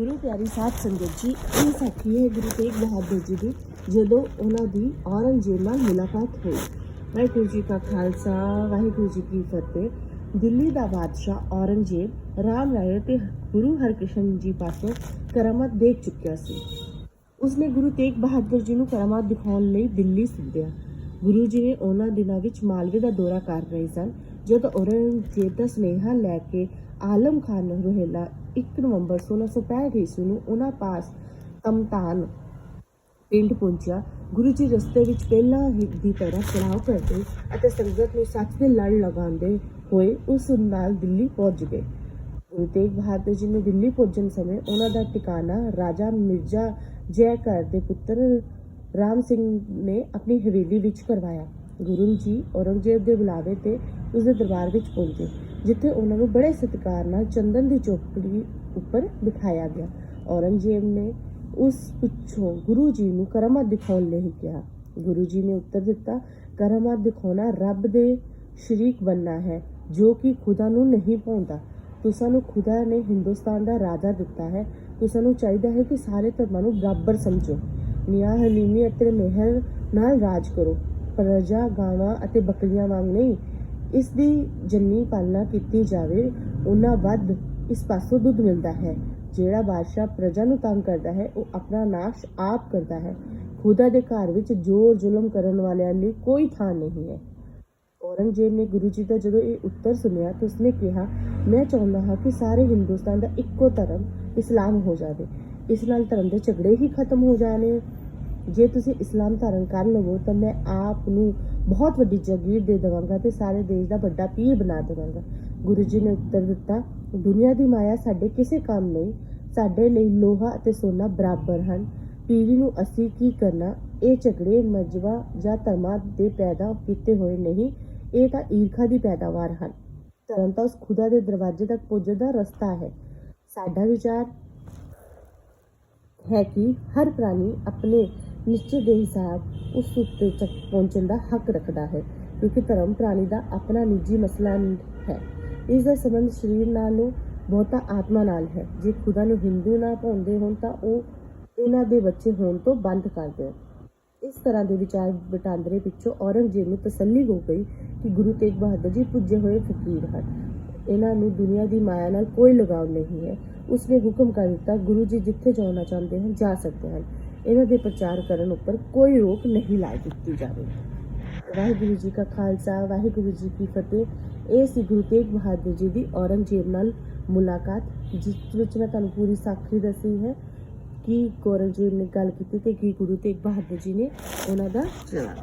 ਗੁਰੂ ਪਿਆਰੀ ਸਾਧ ਸੰਗਤ ਜੀ, ਇਹ ਸਾਖੀ ਹੈ ਗੁਰੂ ਤੇਗ ਬਹਾਦਰ ਜੀ ਦੀ, ਜਦੋਂ ਉਹਨਾਂ ਦੀ ਔਰੰਗਜ਼ੇਬ ਨਾਲ ਮੁਲਾਕਾਤ ਹੋਈ। ਵਾਹਿਗੁਰੂ ਜੀ ਕਾ ਖਾਲਸਾ, ਵਾਹਿਗੁਰੂ ਜੀ ਕੀ ਫਤਿਹ। ਦਿੱਲੀ ਦਾ ਬਾਦਸ਼ਾਹ ਔਰੰਗਜ਼ੇਬ ਰਾਮ ਰਾਏ ਤੇ ਗੁਰੂ ਹਰਕ੍ਰਿਸ਼ਨ ਜੀ ਪਾਸੋਂ ਕਰਾਮਾਤ ਦੇਖ ਚੁੱਕਿਆ ਸੀ। ਉਸਨੇ ਗੁਰੂ ਤੇਗ ਬਹਾਦਰ ਜੀ ਨੂੰ ਕਰਾਮਾਤ ਦਿਖਾਉਣ ਲਈ ਦਿੱਲੀ ਸੱਦਿਆ। ਗੁਰੂ ਜੀ ਨੇ ਉਹਨਾਂ ਦਿਨਾਂ ਵਿੱਚ ਮਾਲਵੇ ਦਾ ਦੌਰਾ ਕਰ ਰਹੇ ਸਨ, ਜਦੋਂ ਔਰੰਗਜ਼ੇਬ ਦਾ ਸੁਨੇਹਾ ਲੈ ਕੇ ਆਲਮ ਖਾਨ ਰੋਹਿਲਾ 1 ਨਵੰਬਰ 1665 ਈਸਵੀ ਨੂੰ ਉਹਨਾਂ ਪਾਸ ਤਮਤਾਨ ਪਿੰਡ ਪਹੁੰਚਿਆ। ਗੁਰੂ ਜੀ ਰਸਤੇ ਵਿੱਚ ਪਹਿਲਾਂ ਹੀ ਦੀ ਤਰ੍ਹਾਂ ਚੜਾਅ ਕਰਦੇ ਅਤੇ ਸੰਗਤ ਨੂੰ ਸੱਚ ਦੇ ਲੜ ਲਗਾਉਂਦੇ ਹੋਏ ਉਸ ਨਾਲ ਦਿੱਲੀ ਪਹੁੰਚ ਗਏ। ਗੁਰੂ ਤੇਗ ਬਹਾਦਰ ਜੀ ਨੇ ਦਿੱਲੀ ਪਹੁੰਚਣ ਸਮੇਂ ਉਹਨਾਂ ਦਾ ਟਿਕਾਣਾ ਰਾਜਾ ਮਿਰਜ਼ਾ ਜੈਕਰ ਦੇ ਪੁੱਤਰ ਰਾਮ ਸਿੰਘ ਨੇ ਆਪਣੀ ਹਵੇਲੀ ਵਿੱਚ ਕਰਵਾਇਆ। ਗੁਰੂ ਜੀ ਔਰੰਗਜ਼ੇਬ ਦੇ ਬੁਲਾਵੇ ਤੇ ਉਸ ਦੇ ਦਰਬਾਰ ਵਿੱਚ ਪਹੁੰਚੇ। ਜਿੱਥੇ ਉਹਨਾਂ ਨੂੰ ਬੜੇ ਸਤਿਕਾਰ ਨਾਲ ਚੰਦਨ ਦੀ ਚੌਪੜੀ ਉੱਪਰ ਬਿਠਾਇਆ ਗਿਆ। ਔਰੰਗਜ਼ੇਬ ਨੇ ਉਸ ਪਿੱਛੋਂ ਗੁਰੂ ਜੀ ਨੂੰ ਕਰਾਮਾਤ ਦਿਖਾਉਣ ਲਈ ਕਿਹਾ। ਗੁਰੂ ਜੀ ਨੇ ਉੱਤਰ ਦਿੱਤਾ ਕਰਾਮਾਤ ਦਿਖਾਉਣਾ ਰੱਬ ਦੇ ਸ਼ਰੀਕ ਬਣਨਾ ਹੈ, ਜੋ ਕਿ ਖੁਦਾ ਨੂੰ ਨਹੀਂ ਪਾਉਂਦਾ ਤੁਸਾਂ ਨੂੰ ਖੁਦਾ ਨੇ ਹਿੰਦੁਸਤਾਨ ਦਾ ਰਾਜਾ ਦਿੱਤਾ ਹੈ। ਤੁਸਾਂ ਨੂੰ ਚਾਹੀਦਾ ਹੈ ਕਿ ਸਾਰੇ ਧਰਮਾਂ ਨੂੰ ਬਰਾਬਰ ਸਮਝੋ। ਨਿਆਂ ਹਲੀਮੀ ਅਤੇ ਮਿਹਰ ਨਾਲ ਰਾਜ ਕਰੋ। ਪ੍ਰਜਾ ਗਾਵਾਂ ਅਤੇ ਬੱਕਰੀਆਂ ਵਾਂਗ ਨਹੀਂ ਇਸ ਦੀ ਜੰਨੀ ਪਾਲਣਾ ਕੀਤੀ ਜਾਵੇ, ਉਹਨਾਂ ਵੱਧ ਇਸ ਪਾਸੋਂ ਦੁੱਧ ਮਿਲਦਾ ਹੈ। ਜਿਹੜਾ ਬਾਦਸ਼ਾਹ ਪ੍ਰਜਾ ਨੂੰ ਤੰਗ ਕਰਦਾ ਹੈ, ਉਹ ਆਪਣਾ ਨਾਸ਼ ਆਪ ਕਰਦਾ ਹੈ। ਖੁਦਾ ਦੇ ਘਰ ਵਿੱਚ ਜ਼ੋਰ ਜ਼ੁਲਮ ਕਰਨ ਵਾਲਿਆਂ ਲਈ ਕੋਈ ਥਾਂ ਨਹੀਂ ਹੈ। ਔਰੰਗਜ਼ੇਬ ਨੇ ਗੁਰੂ ਜੀ ਦਾ ਜਦੋਂ ਇਹ ਉੱਤਰ ਸੁਨਿਆ ਤਾਂ ਉਸਨੇ ਕਿਹਾ, ਮੈਂ ਚਾਹੁੰਦਾ ਹਾਂ ਕਿ ਸਾਰੇ ਹਿੰਦੁਸਤਾਨ ਦਾ ਇੱਕੋ ਧਰਮ ਇਸਲਾਮ ਹੋ ਜਾਵੇ। ਇਸ ਨਾਲ ਧਰਮ ਦੇ ਝਗੜੇ ਹੀ ਖਤਮ ਹੋ ਜਾਣੇ। ਜੇ ਤੁਸੀਂ ਇਸਲਾਮ ਧਾਰਨ ਕਰ ਲਵੋ ਤਾਂ ਮੈਂ ਆਪ ਨੂੰ ਬਹੁਤ ਵੱਡੀ ਜਗੀਰ ਦੇ ਦੇਵਾਂਗਾ ਤੇ ਸਾਰੇ ਦੇਸ਼ ਦਾ ਵੱਡਾ ਪੀਰ ਬਣਾ ਦੇਵਾਂਗਾ। ਗੁਰੂ ਜੀ ਨੇ ਉੱਤਰ ਦਿੱਤਾ, ਦੁਨੀਆ ਦੀ ਮਾਇਆ ਸਾਡੇ ਕਿਸੇ ਕੰਮ ਨਹੀਂ, ਸਾਡੇ ਲਈ ਲੋਹਾ ਅਤੇ ਸੋਨਾ ਬਰਾਬਰ ਹਨ। ਪੀਰੀ ਨੂੰ ਅਸੀਂ ਕੀ ਕਰਨਾ? ਇਹ ਝਗੜੇ ਮਜਬਾ ਜਾਂ ਧਰਮਾਂ ਦੇ ਪੈਦਾ ਕੀਤੇ ਹੋਏ ਨਹੀਂ, ਇਹ ਤਾਂ ਈਰਖਾ ਦੀ ਪੈਦਾਵਾਰ ਹਨ। ਧਰਮ ਤਾਂ ਉਸ ਖੁਦਾ ਦੇ ਦਰਵਾਜ਼ੇ ਤੱਕ ਪੁੱਜਣ ਦਾ ਰਸਤਾ ਹੈ। ਸਾਡਾ ਵਿਚਾਰ ਹੈ ਕਿ ਹਰ ਪ੍ਰਾਣੀ ਆਪਣੇ ਨਿਸ਼ਚੇ ਦੇ ਹਿਸਾਬ ਉਸ ਉੱਤੇ ਤੱਕ ਪਹੁੰਚਣ ਦਾ ਹੱਕ ਰੱਖਦਾ ਹੈ, ਕਿਉਂਕਿ ਧਰਮ ਪ੍ਰਾਣੀ ਦਾ ਆਪਣਾ ਨਿੱਜੀ ਮਸਲਾ ਹੈ। ਇਸ ਦਾ ਸੰਬੰਧ ਸਰੀਰ ਨਾਲ ਬਹੁਤਾ ਆਤਮਾ ਨਾਲ ਹੈ। ਜੇ ਖੁਦਾ ਨੂੰ ਹਿੰਦੂ ਨਾ ਪਾਉਂਦੇ ਹੋਣ ਤਾਂ ਉਹ ਇਹਨਾਂ ਦੇ ਬੱਚੇ ਹੋਣ ਤੋਂ ਬੰਦ ਕਰ ਦੇਣ। ਇਸ ਤਰ੍ਹਾਂ ਦੇ ਵਿਚਾਰ ਵਟਾਂਦਰੇ ਪਿੱਛੋਂ ਔਰੰਗਜ਼ੇਬ ਨੂੰ ਤਸੱਲੀ ਹੋ ਗਈ ਕਿ ਗੁਰੂ ਤੇਗ ਬਹਾਦਰ ਜੀ ਪੁੱਜੇ ਹੋਏ ਫਕੀਰ ਹਨ। ਇਹਨਾਂ ਨੂੰ ਦੁਨੀਆ ਦੀ ਮਾਇਆ ਨਾਲ ਕੋਈ ਲਗਾਵ ਨਹੀਂ ਹੈ। ਉਸਨੇ ਹੁਕਮ ਕਰ ਦਿੱਤਾ, ਗੁਰੂ ਜੀ ਜਿੱਥੇ ਜਾਣਾ ਚਾਹੁੰਦੇ ਹਨ, ਜਾ ਸਕਦੇ ਹਨ। ਇਹਨਾਂ ਦੇ ਪ੍ਰਚਾਰ ਕਰਨ ਉੱਪਰ ਕੋਈ ਰੋਕ ਨਹੀਂ ਲਾ ਦਿੱਤੀ ਜਾਵੇ। ਵਾਹਿਗੁਰੂ ਜੀ ਕਾ ਖਾਲਸਾ, ਵਾਹਿਗੁਰੂ ਜੀ ਕੀ ਫਤਿਹ। ਇਹ ਸੀ ਗੁਰੂ ਤੇਗ ਬਹਾਦਰ ਜੀ ਦੀ ਔਰੰਗਜ਼ੇਬ ਨਾਲ ਮੁਲਾਕਾਤ, ਜਿਸ ਵਿੱਚ ਮੈਂ ਤੁਹਾਨੂੰ ਪੂਰੀ ਸਾਖੀ ਦੱਸੀ ਹੈ ਕਿ ਔਰੰਗਜ਼ੇਬ ਨੇ ਗੱਲ ਕੀਤੀ ਤੇ ਕੀ ਗੁਰੂ ਤੇਗ ਬਹਾਦਰ ਜੀ ਨੇ ਉਹਨਾਂ ਦਾ ਜਵਾਬ